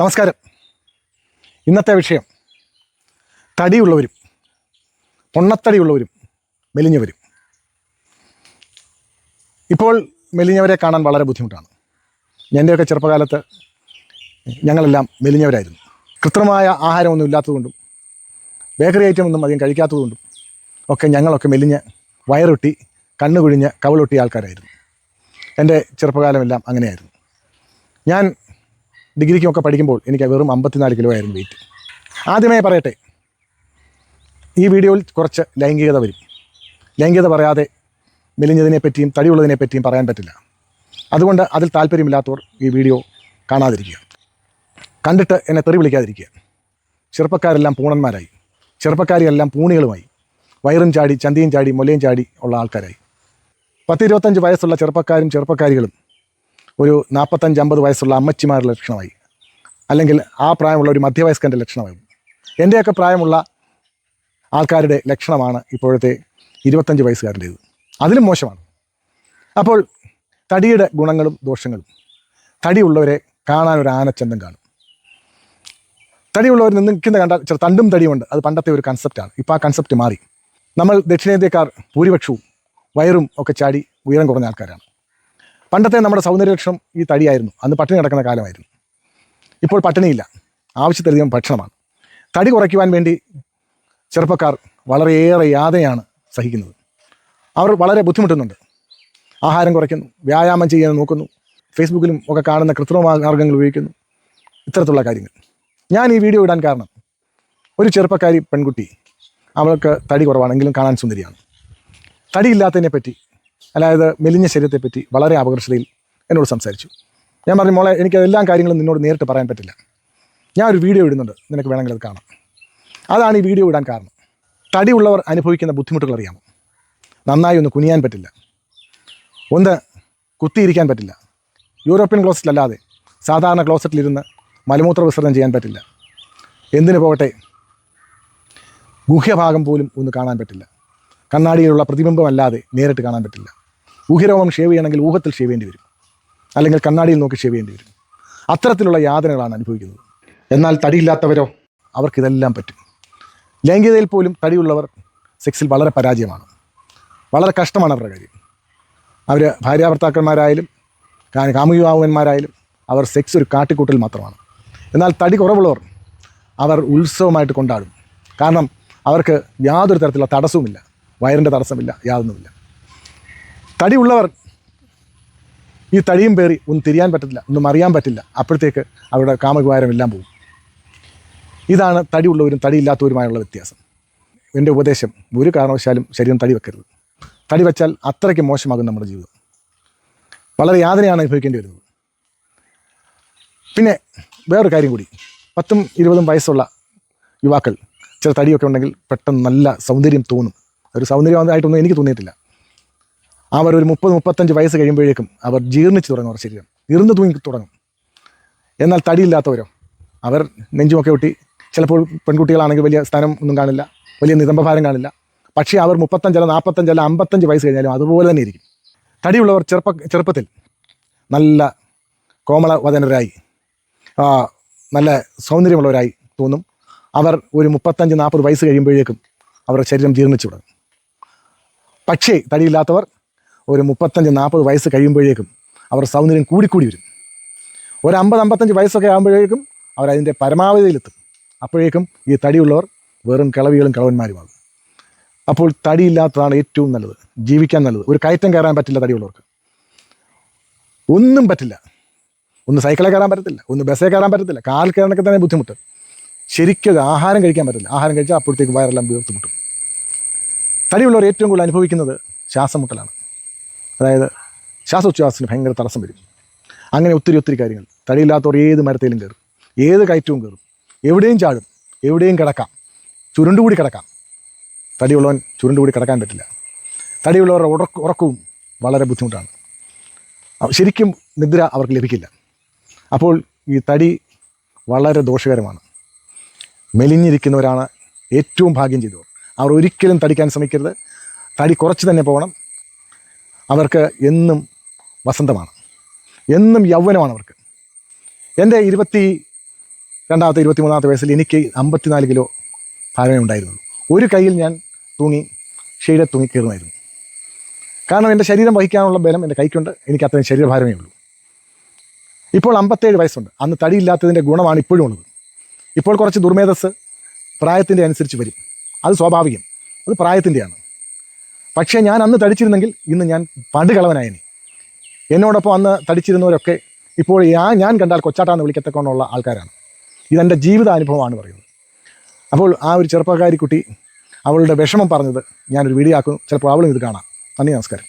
നമസ്കാരം. ഇന്നത്തെ വിഷയം തടിയുള്ളവരും പൊണ്ണത്തടിയുള്ളവരും മെലിഞ്ഞവരും. ഇപ്പോൾ മെലിഞ്ഞവരെ കാണാൻ വളരെ ബുദ്ധിമുട്ടാണ്. എന്റെയൊക്കെ ചെറുപ്പകാലത്ത് ഞങ്ങളെല്ലാം മെലിഞ്ഞവരായിരുന്നു. കൃത്രിമമായ ആഹാരമൊന്നും ഇല്ലാത്തതുകൊണ്ടും ബേക്കറി ഐറ്റം ഒന്നും അധികം കഴിക്കാത്തതുകൊണ്ടും ഒക്കെ ഞങ്ങളൊക്കെ മെലിഞ്ഞ് വയറൊട്ടി കണ്ണുകുഴിഞ്ഞ് കവളൊട്ടിയ ആൾക്കാരായിരുന്നു. എന്റെ ചെറുപ്പകാലമെല്ലാം അങ്ങനെയായിരുന്നു. ഞാൻ ഡിഗ്രിക്കുമൊക്കെ പഠിക്കുമ്പോൾ എനിക്ക് വെറും അമ്പത്തിനാല് കിലോ ആയിരുന്നു വെയിറ്റ് ആദ്യമേ പറയട്ടെ ഈ വീഡിയോയിൽ കുറച്ച് ലൈംഗികത വരും. ലൈംഗികത പറയാതെ മെലിഞ്ഞതിനെ പറ്റിയും തടിയുള്ളതിനെ പറ്റിയും പറയാൻ പറ്റില്ല. അതുകൊണ്ട് അതിൽ താല്പര്യമില്ലാത്തവർ ഈ വീഡിയോ കാണാതിരിക്കുക. കണ്ടിട്ട് എന്നെ തെറി വിളിക്കാതിരിക്കുക. ചെറുപ്പക്കാരെല്ലാം പൂണന്മാരായി. ചെറുപ്പക്കാരെല്ലാം പൂണികളുമായി. വയറും ചാടി ചന്തിയും ചാടി മുലയും ചാടി ഉള്ള ആൾക്കാരായി. പത്തിരുപത്തഞ്ച് വയസ്സുള്ള ചെറുപ്പക്കാരും ചെറുപ്പക്കാരികളും ഒരു നാൽപ്പത്തഞ്ച് അമ്പത് വയസ്സുള്ള അമ്മച്ചിമാരുടെ ലക്ഷണമായി. അല്ലെങ്കിൽ ആ പ്രായമുള്ള ഒരു മധ്യവയസ്കന്റെ ലക്ഷണമായി. എന്റെയൊക്കെ പ്രായമുള്ള ആൾക്കാരുടെ ലക്ഷണമാണ് ഇപ്പോഴത്തെ ഇരുപത്തഞ്ച് വയസ്സുകാരന്റേത് അതിലും മോശമാണ്. അപ്പോൾ തടിയുടെ ഗുണങ്ങളും ദോഷങ്ങളും. തടിയുള്ളവരെ കാണാൻ ഒരു ആനച്ചന്തം കാണും. തടിയുള്ളവർ നിൽക്കുന്ന കണ്ടാൽ ചില തണ്ടും തടിയുമുണ്ട് അത് പണ്ടത്തെ ഒരു കൺസെപ്റ്റാണ് ഇപ്പോൾ ആ കൺസെപ്റ്റ് മാറി. നമ്മൾ ദക്ഷിണേന്ത്യക്കാർ ഭൂരിപക്ഷവും വയറും ഒക്കെ ചാടി ഉയരം കുറഞ്ഞ ആൾക്കാരാണ്. പണ്ടത്തെ നമ്മുടെ സൗന്ദര്യലക്ഷണം ഈ തടിയായിരുന്നു. അന്ന് പട്ടിണി കിടക്കുന്ന കാലമായിരുന്നു. ഇപ്പോൾ പട്ടിണിയില്ല. ആവശ്യത്തിലധികം ഭക്ഷണമാണ്. തടി കുറയ്ക്കുവാൻ വേണ്ടി ചെറുപ്പക്കാർ വളരെയേറെ യാതയാണ് സഹിക്കുന്നത്. അവർ വളരെ ബുദ്ധിമുട്ടുന്നുണ്ട്. ആഹാരം കുറയ്ക്കുന്നു വ്യായാമം ചെയ്യാൻ നോക്കുന്നു ഫേസ്ബുക്കിലും ഒക്കെ കാണുന്ന കൃത്രിമ മാർഗങ്ങൾ ഉപയോഗിക്കുന്നു ഇത്തരത്തിലുള്ള കാര്യങ്ങൾ. ഞാൻ ഈ വീഡിയോ ഇടാൻ കാരണം ഒരു ചെറുപ്പക്കാരി പെൺകുട്ടി. അവൾക്ക് തടി കുറവാണെങ്കിലും കാണാൻ സുന്ദരിയാണ്. തടിയില്ലാത്തതിനെ പറ്റി അതായത് മെലിഞ്ഞ ശരീരത്തെപ്പറ്റി വളരെ അപകർഷതയിൽ എന്നോട് സംസാരിച്ചു. ഞാൻ പറഞ്ഞു മോളെ എനിക്ക് എല്ലാ കാര്യങ്ങളും നിന്നോട് നേരിട്ട് പറയാൻ പറ്റില്ല. ഞാൻ ഒരു വീഡിയോ ഇടുന്നുണ്ട്. നിനക്ക് വേണമെങ്കിൽ അത് കാണാം. അതാണ് ഈ വീഡിയോ ഇടാൻ കാരണം. തടിയുള്ളവർ അനുഭവിക്കുന്ന ബുദ്ധിമുട്ടുകൾ അറിയാമോ? നന്നായി ഒന്ന് കുനിയാൻ പറ്റില്ല. ഒന്ന് കുത്തിയിരിക്കാൻ പറ്റില്ല. യൂറോപ്യൻ ക്ലോസറ്റിലല്ലാതെ സാധാരണ ക്ലോസറ്റിലിരുന്ന് മലമൂത്ര വിസർജനം ചെയ്യാൻ പറ്റില്ല. എന്തിനു പോകട്ടെ? ഗുഹ്യഭാഗം പോലും ഒന്ന് കാണാൻ പറ്റില്ല. കണ്ണാടിയിലുള്ള പ്രതിബിംബമല്ലാതെ നേരിട്ട് കാണാൻ പറ്റില്ല. ഊഹിരോമം ഷേവ് ചെയ്യണമെങ്കിൽ ഊഹത്തിൽ ഷേവ് ചെയ്യേണ്ടി വരും. അല്ലെങ്കിൽ കണ്ണാടിയിൽ നോക്കി ഷേവ് ചെയ്യേണ്ടി വരും. അത്തരത്തിലുള്ള യാതനകളാണ് അനുഭവിക്കുന്നത്. എന്നാൽ തടിയില്ലാത്തവരോ? അവർക്കിതെല്ലാം പറ്റും. ലൈംഗികതയിൽ പോലും തടിയുള്ളവർ സെക്സിൽ വളരെ പരാജയമാണ്. വളരെ കഷ്ടമാണ് അവരുടെ കാര്യം. അവർ ഭാര്യാഭർത്താക്കന്മാരായാലും കാ- അവർ സെക്സ് ഒരു കാട്ടിക്കൂട്ടൽ മാത്രമാണ്. എന്നാൽ തടി കുറവുള്ളവർ അവർ ഉത്സവമായിട്ട് കൊണ്ടാടും. കാരണം അവർക്ക് യാതൊരു തരത്തിലുള്ള തടസ്സവുമില്ല. വയറിന്റെ തടസ്സമില്ല യാതൊന്നുമില്ല. ഉള്ളവർ ഈ തടിയും പേറി ഒന്നും തിരിയാൻ പറ്റത്തില്ല ഒന്നും അറിയാൻ പറ്റില്ല അപ്പോഴത്തേക്ക് അവരുടെ കാമവികാരം എല്ലാം പോകും. ഇതാണ് തടിയുള്ളവരും തടിയില്ലാത്തവരുമായുള്ള വ്യത്യാസം. എന്റെ ഉപദേശം ഒരു കാരണവശാലും ശരീരം തടി വെക്കരുത്. തടി വെച്ചാൽ അത്രയ്ക്ക് മോശമാകും നമ്മുടെ ജീവിതം. വളരെ യാതനയാണ് അനുഭവിക്കേണ്ടി വരുന്നത്. പിന്നെ വേറൊരു കാര്യം കൂടി. പത്തും ഇരുപതും വയസ്സുള്ള യുവാക്കൾ ചില തടിയൊക്കെ ഉണ്ടെങ്കിൽ പെട്ടെന്ന് നല്ല സൗന്ദര്യം തോന്നും. ഒരു സൗന്ദര്യമായിട്ടൊന്നും എനിക്ക് തോന്നിയിട്ടില്ല. അവർ ഒരു മുപ്പത് മുപ്പത്തഞ്ച് വയസ്സ് കഴിയുമ്പോഴേക്കും അവർ ജീർണിച്ച് തുടങ്ങും അവർ ശരീരം. ഇറുന്ന് തൂങ്ങി തുടങ്ങും. എന്നാൽ തടിയില്ലാത്തവരോ? അവർ നെഞ്ചുമൊക്കെ ഒട്ടി. ചിലപ്പോൾ പെൺകുട്ടികളാണെങ്കിൽ വലിയ സ്ഥാനം ഒന്നും കാണില്ല. വലിയ നിതംബഭാരം കാണില്ല. പക്ഷേ അവർ മുപ്പത്തഞ്ചല്ല നാൽപ്പത്തഞ്ചല്ല അമ്പത്തഞ്ച് വയസ്സ് കഴിഞ്ഞാലും അതുപോലെ തന്നെ ഇരിക്കും. തടിയുള്ളവർ ചെറുപ്പ ചെറുപ്പത്തിൽ നല്ല കോമളവദനരായി ആ, നല്ല സൗന്ദര്യമുള്ളവരായി തോന്നും. അവർ ഒരു മുപ്പത്തഞ്ച് നാൽപ്പത് വയസ്സ് കഴിയുമ്പോഴേക്കും അവരുടെ ശരീരം ജീർണിച്ചു തുടങ്ങും. പക്ഷേ തടിയില്ലാത്തവർ ഒരു മുപ്പത്തഞ്ച് നാൽപ്പത് വയസ്സ് കഴിയുമ്പോഴേക്കും അവർ സൗന്ദര്യം കൂടിക്കൂടി വരും. ഒരു അമ്പത് അമ്പത്തഞ്ച് വയസ്സൊക്കെ ആകുമ്പോഴേക്കും അവർ അതിന്റെ പരമാവധിയിലെത്തും. അപ്പോഴേക്കും ഈ തടിയുള്ളവർ വെറും കിളവികളും കിളവന്മാരുമാകും. അപ്പോൾ തടിയില്ലാത്തതാണ് ഏറ്റവും നല്ലത്. ജീവിക്കാൻ നല്ലത്. ഒരു കയറ്റം കയറാൻ പറ്റില്ല തടിയുള്ളവർക്ക്. ഒന്നും പറ്റില്ല. ഒന്ന് സൈക്കിളിൽ കയറാൻ പറ്റത്തില്ല. ഒന്ന് ബസ്സിൽ കയറാൻ പറ്റത്തില്ല. കാൽ കയറാനൊക്കെ തന്നെ ബുദ്ധിമുട്ട്. ശരിക്കും ആഹാരം കഴിക്കാൻ പറ്റില്ല. ആഹാരം കഴിച്ചാൽ അപ്പോഴത്തേക്ക് വയറെല്ലാം വീർത്ത് തടിയുള്ളവർ ഏറ്റവും കൂടുതൽ അനുഭവിക്കുന്നത് ശ്വാസം മുട്ടലാണ് അതായത് ശ്വാസോച്ഛ്വാസത്തിന് ഭയങ്കര തടസ്സം വരും. അങ്ങനെ ഒത്തിരി ഒത്തിരി കാര്യങ്ങൾ. തടിയില്ലാത്തവർ ഏത് മരത്തേലും കയറും. ഏത് കയറ്റവും കയറും. എവിടെയും ചാടും. എവിടെയും കിടക്കാം. ചുരുണ്ടുകൂടി കിടക്കാം. തടിയുള്ളവൻ ചുരുണ്ടുകൂടി കിടക്കാൻ പറ്റില്ല. തടിയുള്ളവരുടെ ഉറക്ക ഉറക്കവും വളരെ ബുദ്ധിമുട്ടാണ്. ശരിക്കും നിദ്ര അവർക്ക് ലഭിക്കില്ല. അപ്പോൾ ഈ തടി വളരെ ദോഷകരമാണ്. മെലിഞ്ഞിരിക്കുന്നവരാണ് ഏറ്റവും ഭാഗ്യം ചെയ്തവർ. അവർ ഒരിക്കലും തടിക്കാൻ ശ്രമിക്കരുത്. തടി കുറച്ച് തന്നെ പോകണം. അവർക്ക് എന്നും വസന്തമാണ്. എന്നും യൗവനമാണ് അവർക്ക്. എന്റെ ഇരുപത്തി രണ്ടാമത്തെ ഇരുപത്തി മൂന്നാമത്തെ വയസ്സിൽ എനിക്ക് അമ്പത്തിനാല് കിലോ ഭാരമേ ഉണ്ടായിരുന്നുള്ളൂ ഒരു കയ്യിൽ ഞാൻ തൂങ്ങി ഷെയ്ഡെ തൂങ്ങി കയറുമായിരുന്നു. കാരണം എന്റെ ശരീരം വഹിക്കാനുള്ള ബലം എന്റെ കൈക്കുണ്ട്. എനിക്ക് അത്രയും ശരീരഭാരമേ ഉള്ളൂ. ഇപ്പോൾ അമ്പത്തേഴ് വയസ്സുണ്ട്. അന്ന് തടിയില്ലാത്തതിന്റെ ഗുണമാണ് ഇപ്പോഴും ഉള്ളത്. ഇപ്പോൾ കുറച്ച് ദുർമേധസ് പ്രായത്തിന്റെ അനുസരിച്ച് വരും. അത് സ്വാഭാവികം. അത് പ്രായത്തിന്റെയാണ് പക്ഷേ ഞാൻ അന്ന് തടിച്ചിരുന്നെങ്കിൽ ഇന്ന് ഞാൻ പടുകളവനായനെ എന്നോടൊപ്പം അന്ന് തടിച്ചിരുന്നവരൊക്കെ ഇപ്പോൾ ഞാൻ ഞാൻ കണ്ടാൽ കൊച്ചാട്ടാന്ന് വിളിക്കത്തക്കൊണ്ടുള്ള ആൾക്കാരാണ്. ഇതെന്റെ ജീവിതാനുഭവമാണ് പറയുന്നത്. അപ്പോൾ ആ ഒരു ചെറുപ്പക്കാരി കുട്ടി അവളുടെ വിഷമം പറഞ്ഞത് ഞാനൊരു വീഡിയോ ആക്കും ചിലപ്പോൾ അവളും ഇത് കാണാം. നന്ദി നമസ്കാരം.